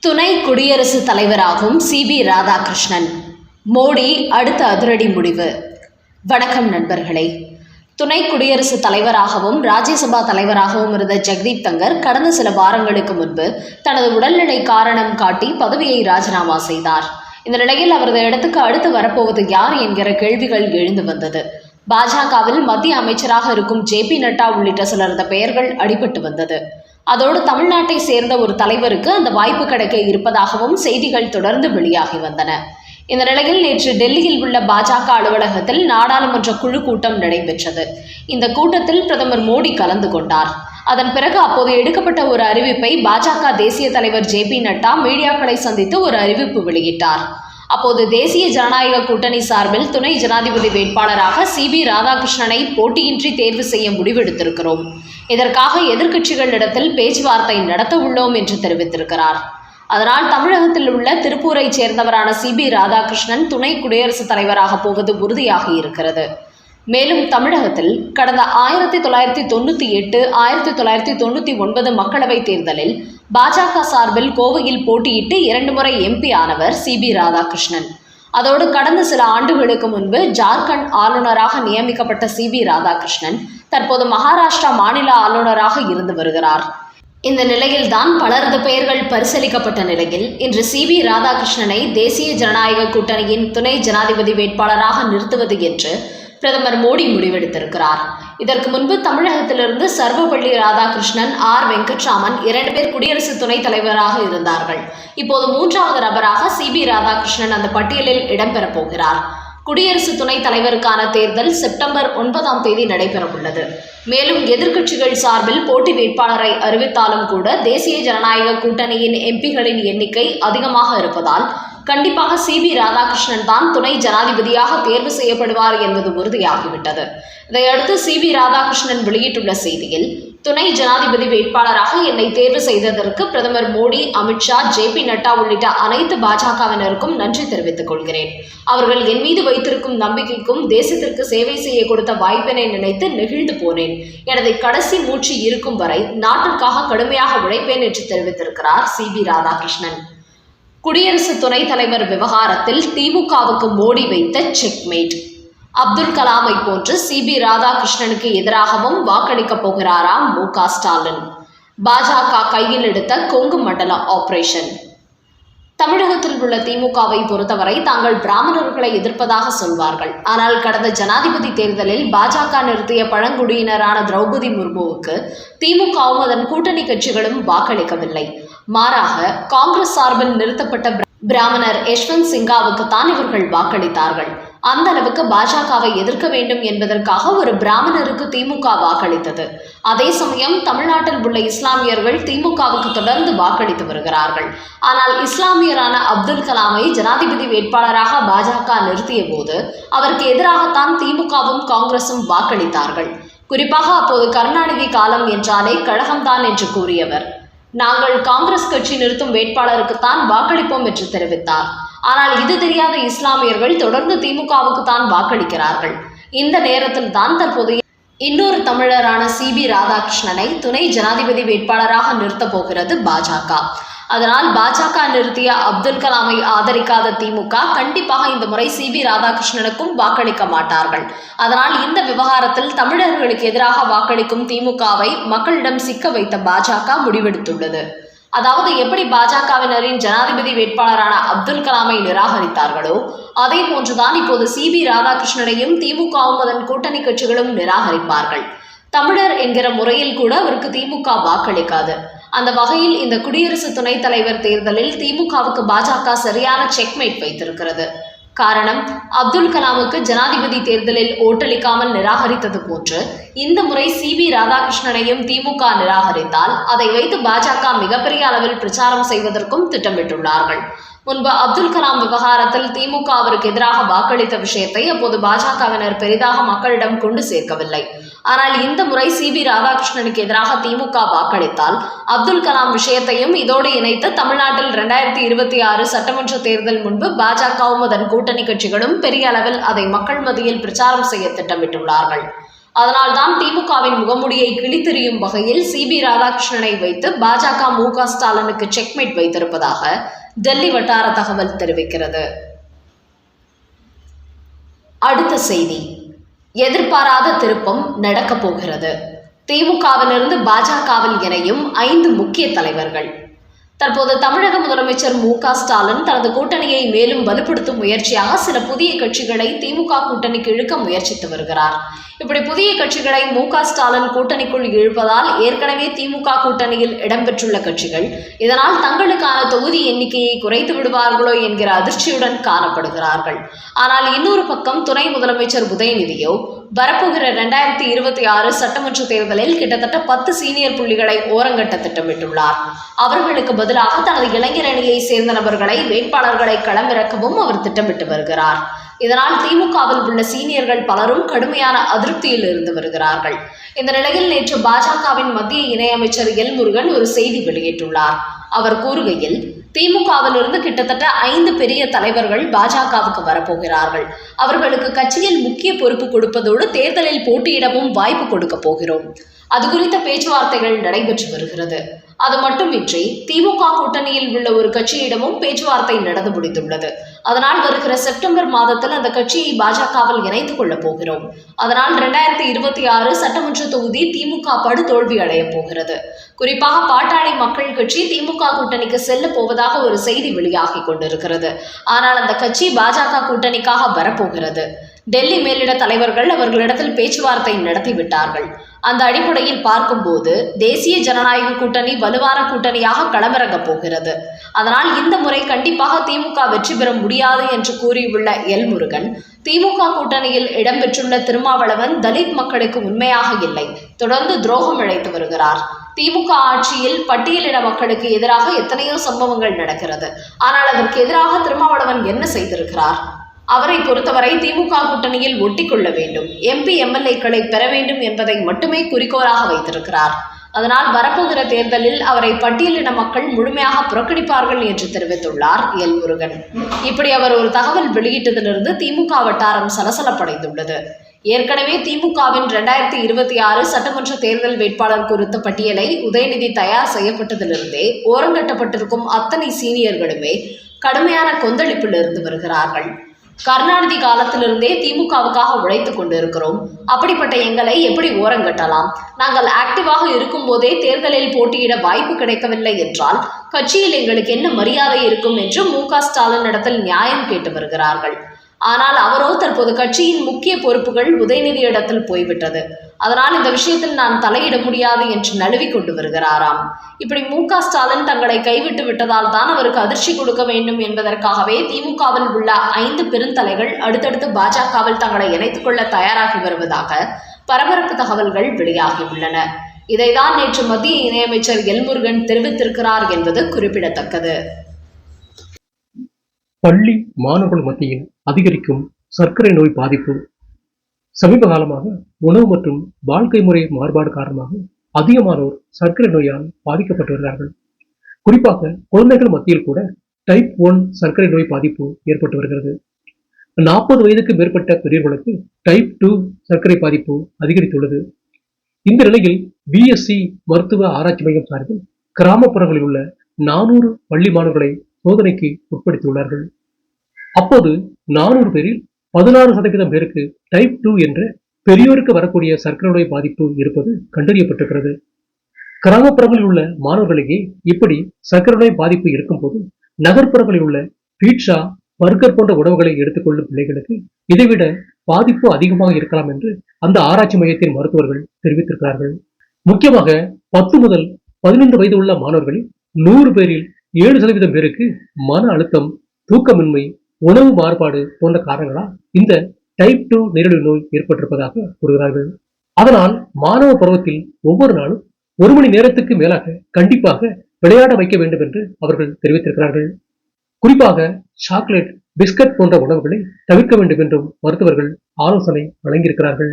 துணை குடியரசுத் தலைவராகும் சிபி ராதாகிருஷ்ணன். மோடி அடுத்த அதிரடி முடிவு. வணக்கம் நண்பர்களே. துணை குடியரசுத் தலைவராகவும் ராஜ்யசபா தலைவராகவும் இருந்த ஜெக்தீப் தங்கர் கடந்த சில வாரங்களுக்கு முன்பு தனது உடல்நிலை காரணம் காட்டி பதவியை ராஜினாமா செய்தார். இந்த நிலையில் அவரது இடத்துக்கு அடுத்து வரப்போவது யார் என்கிற கேள்விகள் எழுந்து வந்தது. பாஜகவில் மத்திய அமைச்சராக இருக்கும் ஜே பி நட்டா உள்ளிட்ட சிலரது பெயர்கள் அடிபட்டு வந்தது. அதோடு தமிழ்நாட்டை சேர்ந்த ஒரு தலைவருக்கு அந்த வாய்ப்பு கிடைக்க இருப்பதாகவும் செய்திகள் தொடர்ந்து வெளியாகி வந்தன. இந்த நிலையில் நேற்று டெல்லியில் உள்ள பாஜக அலுவலகத்தில் நாடாளுமன்ற குழு கூட்டம் நடைபெற்றது. இந்த கூட்டத்தில் பிரதமர் மோடி கலந்து கொண்டார். அதன் பிறகு அப்போது எடுக்கப்பட்ட ஒரு அறிவிப்பை பாஜக தேசிய தலைவர் ஜே பி நட்டா மீடியாக்களை சந்தித்து ஒரு அறிவிப்பு வெளியிட்டார். அப்போது தேசிய ஜனநாயக கூட்டணி சார்பில் துணை ஜனாதிபதி வேட்பாளராக சி பி ராதாகிருஷ்ணனை போட்டியின்றி தேர்வு செய்ய முடிவெடுத்திருக்கிறோம். இதற்காக எதிர்க்கட்சிகளிடத்தில் பேச்சுவார்த்தை நடத்த உள்ளோம் என்று தெரிவித்திருக்கிறார். அதனால் தமிழகத்தில் உள்ள திருப்பூரைச் சேர்ந்தவரான சி பி ராதாகிருஷ்ணன் துணை குடியரசுத் தலைவராக போவது உறுதியாக இருக்கிறது. மேலும் தமிழகத்தில் கடந்த ஆயிரத்தி தொள்ளாயிரத்தி தொண்ணூற்றி எட்டு ஆயிரத்தி தொள்ளாயிரத்தி தொண்ணூற்றி ஒன்பது மக்களவைத் தேர்தலில் பாஜக சார்பில் கோவையில் போட்டியிட்டு இரண்டு முறை எம்பி ஆனவர் சி பி ராதாகிருஷ்ணன். அதோடு கடந்த சில ஆண்டுகளுக்கு முன்பு ஜார்க்கண்ட் ஆளுநராக நியமிக்கப்பட்ட சி பி ராதாகிருஷ்ணன் தற்போது மகாராஷ்டிரா மாநில ஆளுநராக இருந்து வருகிறார். இந்த நிலையில்தான் பலரது பெயர்கள் பரிசீலிக்கப்பட்ட நிலையில் இன்று சி வி ராதாகிருஷ்ணனை தேசிய ஜனநாயக கூட்டணியின் துணை ஜனாதிபதி வேட்பாளராக நிறுத்துவது என்று பிரதமர் மோடி முடிவெடுத்திருக்கிறார். இதற்கு முன்பு தமிழகத்திலிருந்து சர்வபள்ளி ராதாகிருஷ்ணன் ஆர். வெங்கட்ராமன் இரண்டு பேர் குடியரசு துணைத் தலைவராக இருந்தார்கள். இப்போது மூன்றாவது நபராக சி. பி. ராதாகிருஷ்ணன் அந்த பட்டியலில் இடம்பெறப் போகிறார். குடியரசு துணைத் தலைவருக்கான தேர்தல் செப்டம்பர் ஒன்பதாம் தேதி நடைபெறவுள்ளது. மேலும் எதிர்க்கட்சிகள் சார்பில் போட்டி வேட்பாளரை அறிவித்தாலும் கூட தேசிய ஜனநாயக கூட்டணியின் எம்பிகளின் எண்ணிக்கை அதிகமாக இருப்பதால் கண்டிப்பாக சி பி ராதாகிருஷ்ணன் தான் துணை ஜனாதிபதியாக தேர்வு செய்யப்படுவார் என்பது உறுதியாகிவிட்டது. இதையடுத்து சி வி ராதாகிருஷ்ணன் வெளியிட்டுள்ள செய்தியில் துணை ஜனாதிபதி வேட்பாளராக என்னை தேர்வு செய்ததற்கு பிரதமர் மோடி அமித்ஷா ஜே பி நட்டா உள்ளிட்ட அனைத்து பாஜகவினருக்கும் நன்றி தெரிவித்துக் கொள்கிறேன். அவர்கள் என் மீது வைத்திருக்கும் நம்பிக்கைக்கும் தேசத்திற்கு சேவை செய்ய கொடுத்த வாய்ப்பினை நினைத்து நெகிழ்ந்து போனேன். எனது கடைசி மூச்சு இருக்கும் வரை நாட்டிற்காக கடுமையாக உழைப்பேன் என்று தெரிவித்திருக்கிறார் சி பி ராதாகிருஷ்ணன். குடியரசு துணைத் தலைவர் விவகாரத்தில் திமுகவுக்கு மோடி வைத்த செக்மேட் அப்துல் கலாமை போன்று சி பி ராதாகிருஷ்ணனுக்கு எதிராகவும் வாக்களிக்கப் போகிறாராம் மு க ஸ்டாலின்? பாஜக கையில் எடுத்த கொங்கு மண்டல ஆபரேஷன் தமிழகத்தில் உள்ள திமுகவை பொறுத்தவரை தாங்கள் பிராமணர்களை எதிர்ப்பதாக சொல்வார்கள். ஆனால் கடந்த ஜனாதிபதி தேர்தலில் பாஜக நிறுத்திய பழங்குடியினரான திரௌபதி முர்முவுக்கு திமுகவும் அதன் கூட்டணி கட்சிகளும் வாக்களிக்கவில்லை. மாறாக காங்கிரஸ் சார்பில் நிறுத்தப்பட்ட பிராமணர் யஷ்வந்த் சிங்காவுக்கு தான் இவர்கள் வாக்களித்தார்கள். அந்த அளவுக்கு பாஜகவை எதிர்க்க வேண்டும் என்பதற்காக ஒரு பிராமணருக்கு திமுக வாக்களித்தது. அதே சமயம் தமிழ்நாட்டில் உள்ள இஸ்லாமியர்கள் திமுகவுக்கு தொடர்ந்து வாக்களித்து வருகிறார்கள். ஆனால் இஸ்லாமியரான அப்துல் கலாமை ஜனாதிபதி வேட்பாளராக பாஜக நிறுத்திய போது அவருக்கு எதிராகத்தான் திமுகவும் காங்கிரசும் வாக்களித்தார்கள். குறிப்பாக அப்போது கருணாநிதி காலம் என்றாலே கழகம்தான் என்று கூறியவர். நாங்கள் காங்கிரஸ் கட்சி நிறுத்தும் வேட்பாளருக்குத்தான் வாக்களிப்போம் என்று தெரிவித்தார். ஆனால் இது தெரியாத இஸ்லாமியர்கள் தொடர்ந்து திமுகவுக்கு தான் வாக்களிக்கிறார்கள். இந்த நேரத்தில் தான் தற்போது இன்னொரு தமிழரான சி பி ராதாகிருஷ்ணனை துணை ஜனாதிபதி வேட்பாளராக நிறுத்தப் போகிறது பாஜக அதனால் பாஜக நிறுத்திய அப்துல் கலாமை ஆதரிக்காத திமுக கண்டிப்பாக இந்த முறை சி பி ராதாகிருஷ்ணனுக்கும் வாக்களிக்க மாட்டார்கள். அதனால் இந்த விவகாரத்தில் தமிழர்களுக்கு எதிராக வாக்களிக்கும் திமுகவை மக்களிடம் சிக்க வைத்த பாஜக முடிவெடுத்துள்ளது. அதாவது எப்படி பாஜகவினரின் ஜனாதிபதி வேட்பாளரான அப்துல் கலாமை நிராகரித்தார்களோ அதே போன்றுதான் இப்போது சி பி ராதாகிருஷ்ணனையும் திமுகவும் அதன் கூட்டணி கட்சிகளும் நிராகரிப்பார்கள். தமிழர் என்கிற முறையில் கூட அவருக்கு திமுக வாக்களிக்காது. அந்த வகையில் இந்த குடியரசு துணைத் தலைவர் தேர்தலில் திமுகவுக்கு பாஜக சரியான செக்மேட் வைத்திருக்கிறது. காரணம் அப்துல் கலாமுக்கு ஜனாதிபதி தேர்தலில் ஓட்டளிக்காமல் நிராகரித்தது போன்று இந்த முறை சி பி ராதாகிருஷ்ணனையும் திமுக நிராகரித்தால் அதை வைத்து பாஜக மிகப்பெரிய அளவில் பிரச்சாரம் செய்வதற்கும் திட்டமிட்டுள்ளார்கள். முன்பு அப்துல் கலாம் விவகாரத்தில் திமுக அவருக்கு எதிராக வாக்களித்த விஷயத்தை அப்போது பாஜகவினர் பெரிதாக மக்களிடம் கொண்டு சேர்க்கவில்லை. ஆனால் இந்த முறை சி பி ராதாகிருஷ்ணனுக்கு எதிராக திமுக வாக்களித்தால் அப்துல் கலாம் விஷயத்தையும் இதோடு இணைத்து தமிழ்நாட்டில் இரண்டாயிரத்தி இருபத்தி ஆறு சட்டமன்ற தேர்தல் முன்பு பாஜகவும் அதன் கூட்டணி கட்சிகளும் பெரிய அளவில் அதை மக்கள் மத்தியில் பிரச்சாரம் செய்ய திட்டமிட்டுள்ளார்கள். அதனால்தான் திமுகவின் முகமுடியை கிழித்தெறியும் வகையில் சிபி ராதாகிருஷ்ணனை வைத்து பாஜக மு க ஸ்டாலினுக்கு செக்மேட் வைத்திருப்பதாக டெல்லி வட்டார தகவல் தெரிவிக்கிறது. அடுத்த செய்தி. எதிர்பாராத திருப்பம் நடக்கப் போகிறது. திமுகவிலிருந்து பாஜகவில் இணையும் ஐந்து முக்கிய தலைவர்கள். தற்போது தமிழக முதலமைச்சர் மு க ஸ்டாலின் தனது கூட்டணியை மேலும் வலுப்படுத்தும் முயற்சியாக சில புதிய கட்சிகளை திமுக கூட்டணிக்கு இழுக்க முயற்சித்து வருகிறார். இப்படி புதிய கட்சிகளை மு க ஸ்டாலின் கூட்டணிக்குள் இழுப்பதால் ஏற்கனவே திமுக கூட்டணியில் இடம்பெற்றுள்ள கட்சிகள் இதனால் தங்களுக்கான தொகுதி எண்ணிக்கையை குறைத்து விடுவார்களோ என்கிற அதிர்ச்சியுடன் காணப்படுகிறார்கள். ஆனால் இன்னொரு பக்கம் துணை முதலமைச்சர் உதயநிதியோ வரப்போகிற ரெண்டாயிரத்தி இருபத்தி ஆறு சட்டமன்ற தேர்தலில் கிட்டத்தட்ட பத்து சீனியர் புள்ளிகளை ஓரங்கட்ட திட்டமிட்டுள்ளார். அவர்களுக்கு பதிலாக தனது இளைஞர் அணியை சேர்ந்த நபர்களை வேட்பாளர்களை களமிறக்கவும் அவர் திட்டமிட்டு வருகிறார். இதனால் திமுகவில் உள்ள சீனியர்கள் பலரும் கடுமையான அதிருப்தியில் இருந்து வருகிறார்கள். இந்த நிலையில் நேற்று பாஜகவின் மத்திய இணையமைச்சர் எல் முருகன் ஒரு செய்தி வெளியிட்டுள்ளார். அவர் கூறுகையில் திமுகவிலிருந்து கிட்டத்தட்ட ஐந்து பெரிய தலைவர்கள் பாஜகவுக்கு வரப்போகிறார்கள். அவர்களுக்கு கட்சியில் முக்கிய பொறுப்பு கொடுப்பதோடு தேர்தலில் போட்டியிடவும் வாய்ப்பு கொடுக்க போகிறோம். அது குறித்த பேச்சுவார்த்தைகள் நடைபெற்று வருகிறது. அது மட்டுமின்றி திமுக கூட்டணியில் உள்ள ஒரு கட்சியிடமும் பேச்சுவார்த்தை நடந்து முடிந்துள்ளது. அதனால் வருகிற செப்டம்பர் மாதத்தில் அந்த கட்சியை பாஜகவில் இணைத்துக் கொள்ளப் போகிறோம். அதனால் இரண்டாயிரத்தி இருபத்தி ஆறு சட்டமன்ற தொகுதி திமுக படு தோல்வி அடையப் போகிறது. குறிப்பாக பாட்டாளி மக்கள் கட்சி திமுக கூட்டணிக்கு செல்ல போவதாக ஒரு செய்தி வெளியாகி கொண்டிருக்கிறது. ஆனால் அந்த கட்சி பாஜக கூட்டணிக்காக வரப்போகிறது டெல்லி மேலிட தலைவர்கள் அவர்களிடத்தில் பேச்சுவார்த்தை நடத்திவிட்டார்கள். அந்த அடிப்படையில் பார்க்கும்போது தேசிய ஜனநாயக கூட்டணி வலுவான கூட்டணியாக களமிறங்கப் போகிறது. அதனால் இந்த முறை கண்டிப்பாக திமுக வெற்றி பெற முடியாது என்று கூறியுள்ள எல் முருகன் திமுக கூட்டணியில் இடம்பெற்றுள்ள திருமாவளவன் தலித் மக்களுக்கு உண்மையாக இல்லை. தொடர்ந்து துரோகம் இழைத்து வருகிறார். திமுக ஆட்சியில் பட்டியலின மக்களுக்கு எதிராக எத்தனையோ சம்பவங்கள் நடக்கிறது. ஆனால் அதற்கு எதிராக திருமாவளவன் என்ன செய்திருக்கிறார்? அவரை பொறுத்தவரை திமுக கூட்டணியில் ஒட்டிக்கொள்ள வேண்டும். எம்பி எம்எல்ஏக்களை பெற வேண்டும் என்பதை மட்டுமே குறிக்கோளாக வைத்திருக்கிறார். அதனால் வரப்போகிற தேர்தலில் அவரை பட்டியலின மக்கள் முழுமையாக புறக்கணிப்பார்கள் என்று தெரிவித்துள்ளார் எல் முருகன். இப்படி அவர் ஒரு தகவல் வெளியிட்டதிலிருந்து திமுக வட்டாரம் சலசலப்படைந்துள்ளது. ஏற்கனவே திமுகவின் இரண்டாயிரத்தி இருபத்தி ஆறு சட்டமன்ற தேர்தல் வேட்பாளர் குறித்த பட்டியலை உதயநிதி தயார் செய்யப்பட்டதிலிருந்தே ஓரங்கட்டப்பட்டிருக்கும் அத்தனை சீனியர்களுமே கடுமையான கொந்தளிப்பில் இருந்து வருகிறார்கள். கருணாநிதி காலத்திலிருந்தே திமுகவுக்காக உழைத்துக் கொண்டிருக்கிறோம். அப்படிப்பட்ட எங்களை எப்படி ஓரங்கட்டலாம் நாங்கள் ஆக்டிவாக இருக்கும்போதே தேர்தலில் போட்டியிட வாய்ப்பு கிடைக்கவில்லை என்றால் கட்சியில் எங்களுக்கு என்ன மரியாதை இருக்கும் என்று மு க ஸ்டாலின் இடத்தில் நியாயம் கேட்டு வருகிறார்கள். ஆனால் அவரோ தற்போது கட்சியின் முக்கிய பொறுப்புகள் உதயநிதியிடத்தில் போய்விட்டது. அதனால் இந்த விஷயத்தில் நான் தலையிட முடியாது என்று நழுவி கொண்டு வருகிறாராம். இப்படி மு க ஸ்டாலின் தங்களை கைவிட்டு விட்டதால் தான் அவருக்கு அதிர்ச்சி கொடுக்க வேண்டும் என்பதற்காகவே திமுகவில் உள்ள ஐந்து பெருந்தலைகள் அடுத்தடுத்து பாஜகவில் தங்களை இணைத்துக் கொள்ள தயாராகி வருவதாக பரபரப்பு தகவல்கள் வெளியாகியுள்ளன இதைதான் நேற்று மத்திய இணையமைச்சர் எல்முருகன் தெரிவித்திருக்கிறார் என்பது குறிப்பிடத்தக்கது. பள்ளி மாணவர்கள் மத்தியில் அதிகரிக்கும் சர்க்கரை நோய் பாதிப்பு. சமீப காலமாக உணவு மற்றும் வாழ்க்கை முறை மாறுபாடு காரணமாக அதிகமானோர் சர்க்கரை நோயால் பாதிக்கப்பட்டு வருகிறார்கள். குறிப்பாக குழந்தைகள் மத்தியில் கூட டைப் ஒன் சர்க்கரை நோய் பாதிப்பு ஏற்பட்டு வருகிறது. நாற்பது வயதுக்கு மேற்பட்ட பெரியவர்களுக்கு டைப் டூ சர்க்கரை பாதிப்பு அதிகரித்துள்ளது. இந்த நிலையில் பிஎஸ்சி மருத்துவ ஆராய்ச்சி மையம் சார்பில் கிராமப்புறங்களில் உள்ள நானூறு பள்ளி மாணவர்களை சோதனைக்கு உட்படுத்தியுள்ளார்கள். அப்போது நானூறு பேரில் பதினாறு சதவீதம் பேருக்கு டைப் டூ என்ற பெரியோருக்கு வரக்கூடிய சர்க்கரை நோய் பாதிப்பு இருப்பது கண்டறியப்பட்டிருக்கிறது. கிராமப்புறங்களில் உள்ள மாணவர்களுக்கே இப்படி சர்க்கரை நோய் பாதிப்பு இருக்கும்போது நகர்ப்புறங்களில் உள்ள பீட்சா பர்கர் போன்ற உணவுகளை எடுத்துக்கொள்ளும் பிள்ளைகளுக்கு இதைவிட பாதிப்பு அதிகமாக இருக்கலாம் என்று அந்த ஆராய்ச்சி மையத்தின் மருத்துவர்கள் தெரிவித்திருக்கிறார்கள். முக்கியமாக பத்து முதல் பதினைந்து வயது உள்ள மாணவர்களில் நூறு பேரில் ஏழு சதவீதம் பேருக்கு மன அழுத்தம் தூக்கமின்மை உணவு மாறுபாடு போன்ற காரணங்களால் இந்த டைப் டூ நீரிழிவு நோய் ஏற்பட்டிருப்பதாக கூறுகிறார்கள். அதனால் மாணவ பருவத்தில் ஒவ்வொரு நாளும் ஒரு மணி நேரத்துக்கு மேலாக கண்டிப்பாக விளையாட வைக்க வேண்டும் என்று அவர்கள் தெரிவித்திருக்கிறார்கள். குறிப்பாக சாக்லேட் பிஸ்கட் போன்ற உணவுகளை தவிர்க்க வேண்டும் என்றும் மருத்துவர்கள் ஆலோசனை வழங்கியிருக்கிறார்கள்.